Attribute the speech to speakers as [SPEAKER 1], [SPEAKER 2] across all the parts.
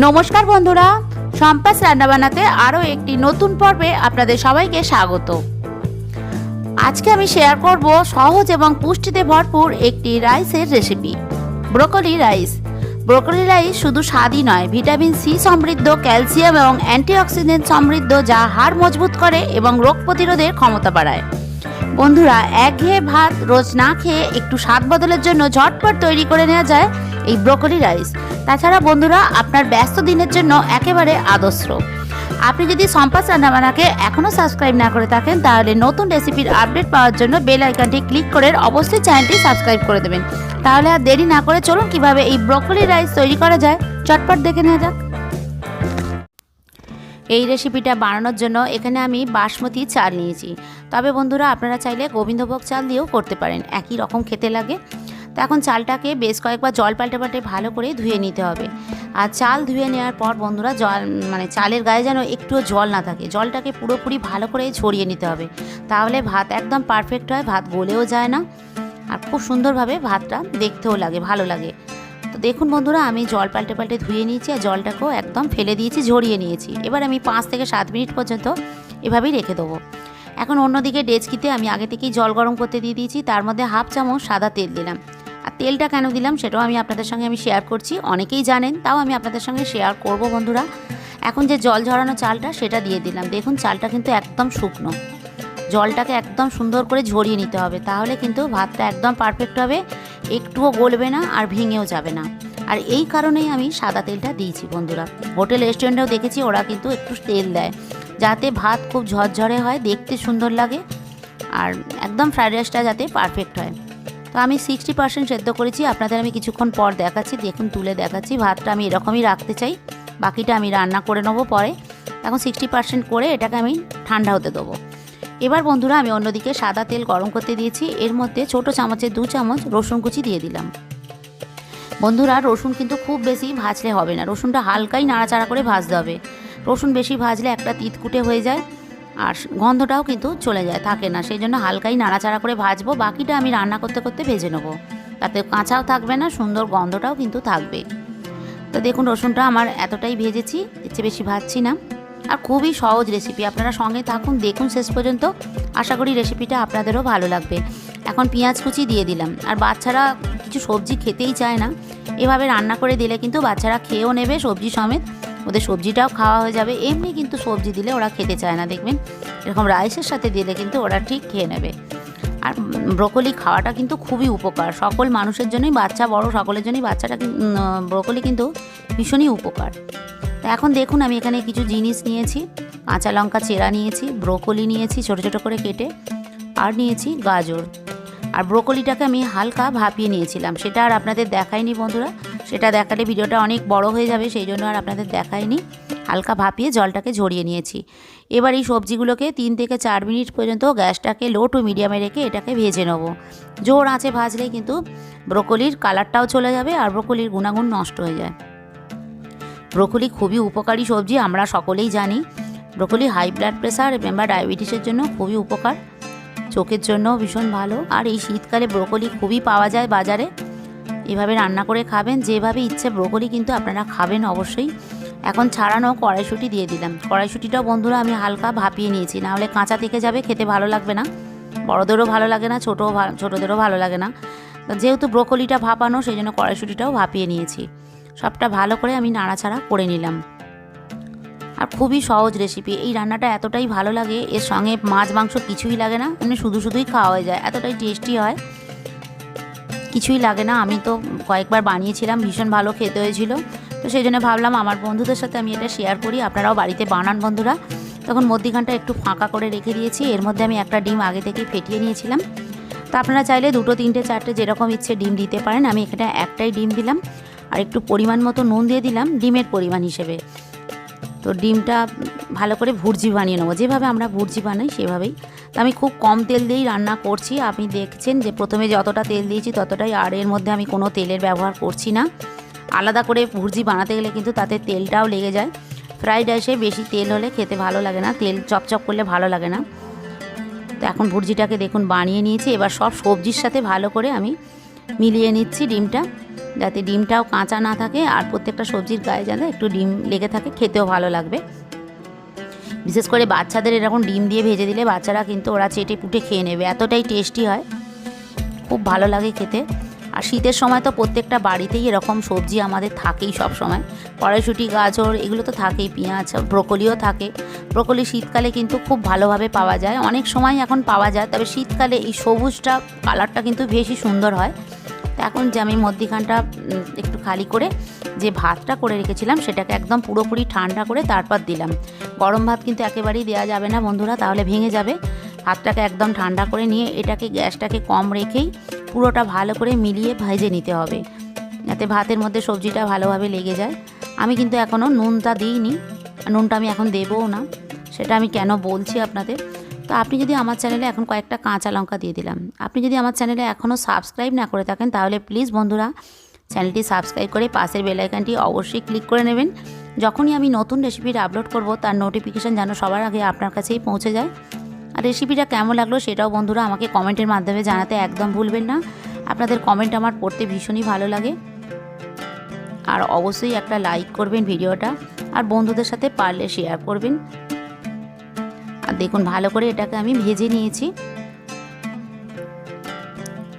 [SPEAKER 1] নমস্কার বন্ধুরা সম্পাস রান্নাবান্নাতে আরও একটি নতুন পর্বে আপনাদের সবাইকে স্বাগত। আজকে আমি শেয়ার করব সহজ এবং পুষ্টিতে ভরপুর একটি রাইসের recipe broccoli rice broccoli rice শুধু স্বাদই নয় ভিটামিন সি সমৃদ্ধ ক্যালসিয়াম এবং অ্যান্টিঅক্সিডেন্ট সমৃদ্ধ যা হাড় মজবুত করে এবং রোগ প্রতিরোধের ক্ষমতা বাড়ায়। বন্ধুরা, একঘেয়ে ভাত রোজ না খেয়ে একটু স্বাদ বদলের জন্য ঝটপট তৈরি করে নেওয়া যায় এই ব্রোকলি রাইস তাছাড়া বন্ধুরা, আপনার ব্যস্ত দিনের জন্য একেবারে আদর্শ। আপনি যদি সম্পাস রান্নাবান্নাকে এখনও সাবস্ক্রাইব না করে থাকেন, তাহলে নতুন রেসিপির আপডেট পাওয়ার জন্য বেল আইকনটি ক্লিক করে অবশ্যই চ্যানেলটি সাবস্ক্রাইব করে দেবেন। তাহলে আর দেরি না করে চলুন কীভাবে এই ব্রোকলি রাইস তৈরি করা যায়, চটপট দেখে নেওয়া যাক। এই রেসিপিটা বানানোর জন্য এখানে আমি বাসমতি চাল নিয়েছি। তবে বন্ধুরা, আপনারা চাইলে গোবিন্দভোগ চাল দিয়েও করতে পারেন। একই রকম খেতে লাগে। তো এখন চালটাকে বেশ কয়েকবার জল পাল্টে পাল্টে ভালো করে ধুয়ে নিতে হবে। আর চাল ধুয়ে নেওয়ার পর বন্ধুরা, জল মানে চালের গায়ে যেন একটুও জল না থাকে, জলটাকে পুরোপুরি ভালো করে ছড়িয়ে নিতে হবে। তাহলে ভাত একদম পারফেক্ট হয়, ভাত গলেও যায় না। আর খুব সুন্দরভাবে ভাতটা দেখতেও লাগে, ভালো লাগে। তো দেখুন বন্ধুরা, আমি জল পাল্টে পাল্টে ধুয়ে নিয়েছি আর জলটাকেও একদম ফেলে দিয়েছি, ঝরিয়ে নিয়েছি। এবার আমি পাঁচ থেকে সাত মিনিট পর্যন্ত এভাবেই রেখে দেবো। এখন অন্যদিকে ডেচকিতে আমি আগে থেকেই জল গরম করতে দিয়ে দিয়েছি, তার মধ্যে হাফ চামচ সাদা তেল দিলাম। তেলটা কেন দিলাম সেটাও আমি আপনাদের সঙ্গে আমি শেয়ার করছি। অনেকেই জানেন, তাও আমি আপনাদের সঙ্গে শেয়ার করব বন্ধুরা। এখন যে জল ঝরানো চালটা সেটা দিয়ে দিলাম। দেখুন, চালটা কিন্তু একদম শুকনো। জলটাকে একদম সুন্দর করে ঝরিয়ে নিতে হবে। তাহলে কিন্তু ভাতটা একদম পারফেক্ট হবে। একটুও গলবে না আর ভেঙেও যাবে না। আর এই কারণেই আমি সাদা তেলটা দিয়েছি বন্ধুরা। হোটেল রেস্টুরেন্টেও দেখেছি, ওরা কিন্তু একটু তেল দেয়। যাতে ভাত খুব ঝরঝরে হয়, দেখতে সুন্দর লাগে। আর একদম ফ্রাইড রাইসটা যাতে পারফেক্ট হয়। তো আমি সিক্সটি পার্সেন্ট সেদ্ধ করেছি, আপনাদের আমি কিছুক্ষণ পর দেখাচ্ছি, দেখুন, তুলে দেখাচ্ছি, ভাতটা আমি এরকমই রাখতে চাই, বাকিটা আমি রান্না করে নেব পরে। এখন সিক্সটি পার্সেন্ট করে এটাকে আমি ঠান্ডা হতে দেবো। এবার বন্ধুরা, আমি অন্যদিকে সাদা তেল গরম করতে দিয়েছি, এর মধ্যে ছোট চামচে দু চামচ রসুন কুচি দিয়ে দিলাম। বন্ধুরা, রসুন কিন্তু খুব বেশি ভাজলে হবে না, রসুনটা হালকাই নাড়াচাড়া করে ভাজতে হবে। রসুন বেশি ভাজলে একটা তিতকুটে হয়ে যায়। আর গন্ধটাও কিন্তু চলে যায়, থাকে না। সেই জন্য হালকাই নাড়াচাড়া করে ভাজবো, বাকিটা আমি রান্না করতে করতে ভেজে নেব। তাতে কাঁচাও থাকবে না, সুন্দর গন্ধটাও কিন্তু থাকবে। তো দেখুন, রসুনটা আমার এতটাই ভেজেছি, এর চেয়ে বেশি ভাজছি না। আর খুবই সহজ রেসিপি আপনারা সঙ্গে থাকুন, দেখুন শেষ পর্যন্ত। আশা করি রেসিপিটা আপনাদেরও ভালো লাগবে। এখন পেঁয়াজ কুচি দিয়ে দিলাম। আর বাচ্চারা কিছু সবজি খেতেই চায় না। এভাবে রান্না করে দিলে কিন্তু বাচ্চারা খেয়েও নেবে সবজি সমেত। ওদের সবজিটাও খাওয়া হয়ে যাবে। এমনি কিন্তু সবজি দিলে ওরা খেতে চায় না, দেখবেন? এরকম রাইসের সাথে দিলে কিন্তু ওরা ঠিক খেয়ে নেবে। আর ব্রোকলি খাওয়াটা কিন্তু খুবই উপকার। সকল মানুষের জন্যই বাচ্চা বড়, সকলের জন্যই বাচ্চাটা ব্রোকলি কিন্তু ভীষণই উপকার। তো এখন দেখুন, আমি এখানে কিছু জিনিস নিয়েছি। কাঁচা লঙ্কা চেরা নিয়েছি, ব্রোকলি নিয়েছি ছোটো ছোটো করে কেটে, আর নিয়েছি গাজর। আর ব্রোকলিটাকে আমি হালকা ভাপিয়ে নিয়েছিলাম। সেটা আর আপনাদের দেখাইনি বন্ধুরা। সেটা দেখালে ভিডিওটা অনেক বড় হয়ে যাবে, সেই জন্য আর আপনাদের দেখাইনি। হালকা ভাপিয়ে জলটাকে ঝরিয়ে নিয়েছি। এবার এই সবজিগুলোকে তিন থেকে চার মিনিট পর্যন্ত গ্যাসটাকে লো টু মিডিয়ামে রেখে এটাকে ভেজে নেব। জোর আঁচে ভাজলে কিন্তু ব্রোকলির কালারটাও চলে যাবে আর ব্রোকলির গুণাগুণ নষ্ট হয়ে যায়। ব্রোকলি খুবই উপকারী সবজি, আমরা সকলেই জানি। ব্রোকলি হাই ব্লাড প্রেশার বা ডায়াবেটিসের জন্য খুবই উপকার। চোখের জন্য ভীষণ ভালো। আর এই শীতকালে ব্রোকলি খুবই পাওয়া যায় বাজারে। এভাবে রান্না করে খাবেন, যেভাবে ইচ্ছে ব্রোকলি কিন্তু আপনারা খাবেন অবশ্যই। এখন ছাড়ানো কড়াইশুঁটি দিয়ে দিলাম। কড়াইশুঁটিটাও বন্ধুরা আমি হালকা ভাপিয়ে নিয়েছি নাহলে কাঁচা থেকে যাবে, খেতে ভালো লাগবে না। বড়োদেরও ভালো লাগে না ছোটো ছোটোদেরও ভালো লাগে না। যেহেতু ব্রোকলিটা ভাপানো, সেই জন্য কড়াইশুঁটিটাও ভাপিয়ে নিয়েছি। সবটা ভালো করে আমি নাড়াচাড়া করে নিলাম। আর খুবই সহজ রেসিপি। এই রান্নাটা এতটাই ভালো লাগে, এর সঙ্গে মাছ, মাংস কিছুই লাগে না, এমনি শুধু শুধুই খাওয়া হয়ে যায়। এতটাই টেস্টি হয়। কিছুই লাগে না। আমি তো কয়েকবার বানিয়েছিলাম, ভীষণ ভালো খেতে হয়েছিল। তো সেই জন্য ভাবলাম আমার বন্ধুদের সাথে আমি এটা শেয়ার করি। আপনারাও বাড়িতে বানান বন্ধুরা। তখন মধ্যিখানটা একটু ফাঁকা করে রেখে দিয়েছি। এর মধ্যে আমি একটা ডিম আগে থেকে ফেটিয়ে নিয়েছিলাম। তো আপনারা চাইলে দুটো, তিনটে, চারটে যেরকম ইচ্ছে ডিম দিতে পারেন। আমি এখানে একটাই ডিম দিলাম। আর একটু পরিমাণ মতো নুন দিয়ে দিলাম, ডিমের পরিমাণ হিসেবে। তো ডিমটা ভালো করে ভুর্জি বানিয়ে নেব। যেভাবে আমরা ভুর্জি বানাই, সেভাবেই। তো আমি খুব কম তেল দিয়েই রান্না করছি। আপনি দেখছেন যে প্রথমে যতটা তেল দিয়েছি, ততটাই আর এর মধ্যে আমি কোনো তেলের ব্যবহার করছি না। আলাদা করে ভুর্জি বানাতে গেলে কিন্তু তাতে তেলটাও লেগে যায়। ফ্রাইড রাইসে বেশি তেল হলে খেতে ভালো লাগে না, তেল চপচপ করলে ভালো লাগে না। তো এখন ভুর্জিটাকে দেখুন বানিয়ে নিয়েছি। এবার সব সবজির সাথে ভালো করে আমি মিলিয়ে নিচ্ছি ডিমটা। যাতে ডিমটাও কাঁচা না থাকে আর প্রত্যেকটা সবজির গায়ে যাতে একটু ডিম লেগে থাকে, খেতেও ভালো লাগবে। বিশেষ করে বাচ্চাদের এরকম ডিম দিয়ে ভেজে দিলে বাচ্চারা কিন্তু ওরা চেটে পুটে খেয়ে নেবে, এতটাই টেস্টি হয়। খুব ভালো লাগে খেতে। আর শীতের সময় তো প্রত্যেকটা বাড়িতেই এরকম সবজি আমাদের থাকেই সব সময় কড়াইশুটি, গাজর, এগুলো তো থাকেই, পেঁয়াজ, ব্রোকলিও থাকে। ব্রোকলি শীতকালে কিন্তু খুব ভালোভাবে পাওয়া যায়। অনেক সময় এখন পাওয়া যায়, তবে শীতকালে এই সবুজটা, কালারটা কিন্তু বেশি সুন্দর হয়। তো এখন যে আমি মধ্যিখানটা একটু খালি করে যে ভাতটা করে রেখেছিলাম, সেটাকে একদম পুরোপুরি ঠান্ডা করে তারপর দিলাম। গরম ভাত কিন্তু একেবারেই দেওয়া যাবে না বন্ধুরা, তাহলে ভেঙে যাবে। ভাতটাকে একদম ঠান্ডা করে নিয়ে এটাকে, গ্যাসটাকে কম রেখেই পুরোটা ভালো করে মিলিয়ে ভেজে নিতে হবে। যাতে ভাতের মধ্যে সবজিটা ভালোভাবে লেগে যায়। আমি কিন্তু এখনও নুনটা দিইনি। নুনটা আমি এখন দেবও না। সেটা আমি কেন বলছি আপনাদের? তো আপনি যদি আমার চ্যানেলে এখন কয়েকটা কাঁচা লঙ্কা দিয়ে দিলাম, আপনি যদি আমার চ্যানেলে এখনও সাবস্ক্রাইব না করে থাকেন, তাহলে প্লিজ বন্ধুরা চ্যানেলটি সাবস্ক্রাইব করে পাশের বেল আইকনটি অবশ্যই ক্লিক করে নেবেন। যখনই আমি নতুন রেসিপির আপলোড করব, তার নোটিফিকেশান যেন সবার আগে আপনার কাছেই পৌঁছে যায়। আর রেসিপিটা কেমন লাগল সেটাও বন্ধুরা আমাকে কমেন্টের মাধ্যমে জানাতে একদম ভুলবেন না। আপনাদের কমেন্ট আমার পড়তে ভীষণই ভালো লাগে। আর অবশ্যই একটা লাইক করবেন ভিডিওটা আর বন্ধুদের সাথে পারলে শেয়ার করবেন। দেখুন, ভালো করে এটাকে আমি ভেজে নিয়েছি।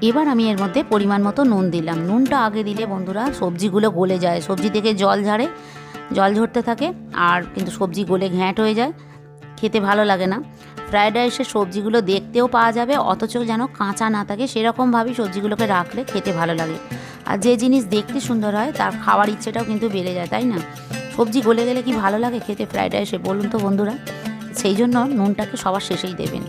[SPEAKER 1] এবার আমি এর মধ্যে পরিমাণ মতো নুন দিলাম। নুনটা আগে দিলে বন্ধুরা সবজিগুলো গলে যায়। সবজি থেকে জল ঝাড়ে, জল ঝরতে থাকে আর কিন্তু সবজি গলে ঘ্যাঁট হয়ে যায়। খেতে ভালো লাগে না। ফ্রায়েড রাইসের সবজিগুলো দেখতেও পাওয়া যাবে, অথচ যেন কাঁচা না থাকে। সেরকমভাবেই সবজিগুলোকে রাখলে খেতে ভালো লাগে। আর যে জিনিস দেখতে সুন্দর হয়, তার খাওয়ার ইচ্ছেটাও কিন্তু বেড়ে যায়, তাই না? সবজি গলে গেলে কি ভালো লাগে খেতে ফ্রায়েড রাইসে? বলুন তো বন্ধুরা। সেই জন্য নুনটাকে সবার শেষেই দেবেন।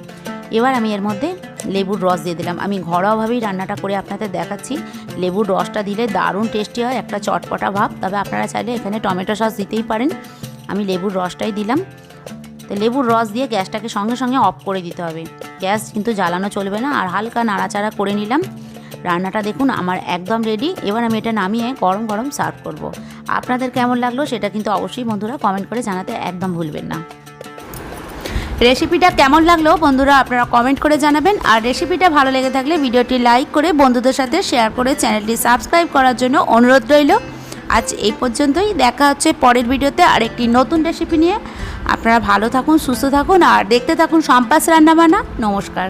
[SPEAKER 1] এবার আমি এর মধ্যে লেবুর রস দিয়ে দিলাম। আমি ঘরোয়াভাবেই রান্নাটা করে আপনাদের দেখাচ্ছি। লেবুর রসটা দিলে দারুণ টেস্টি হয়, একটা চটপটা ভাব। তবে আপনারা চাইলে এখানে টমেটো সস দিতেই পারেন। আমি লেবুর রসটাই দিলাম। তো লেবুর রস দিয়ে গ্যাসটাকে সঙ্গে সঙ্গে অফ করে দিতে হবে। গ্যাস কিন্তু জ্বালানো চলবে না, আর হালকা নাড়াচাড়া করে নিলাম। রান্নাটা দেখুন আমার একদম রেডি। এবার আমি এটা নামিয়ে গরম গরম সার্ভ করব। আপনাদের কেমন লাগল সেটা কিন্তু অবশ্যই বন্ধুরা কমেন্ট করে জানাতে একদম ভুলবেন না। রেসিপিটা কেমন লাগল বন্ধুরা আপনারা কমেন্ট করে জানাবেন। আর রেসিপিটা ভালো লেগে থাকলে ভিডিওটি লাইক করে বন্ধুদের সাথে শেয়ার করে চ্যানেলটি সাবস্ক্রাইব করার জন্য অনুরোধ রইল। আজ এই পর্যন্তই, দেখা হচ্ছে পরের ভিডিওতে আর একটি নতুন রেসিপি নিয়ে। আপনারা ভালো থাকুন, সুস্থ থাকুন, আর দেখতে থাকুন সম্পাস রান্নাবান্না। নমস্কার।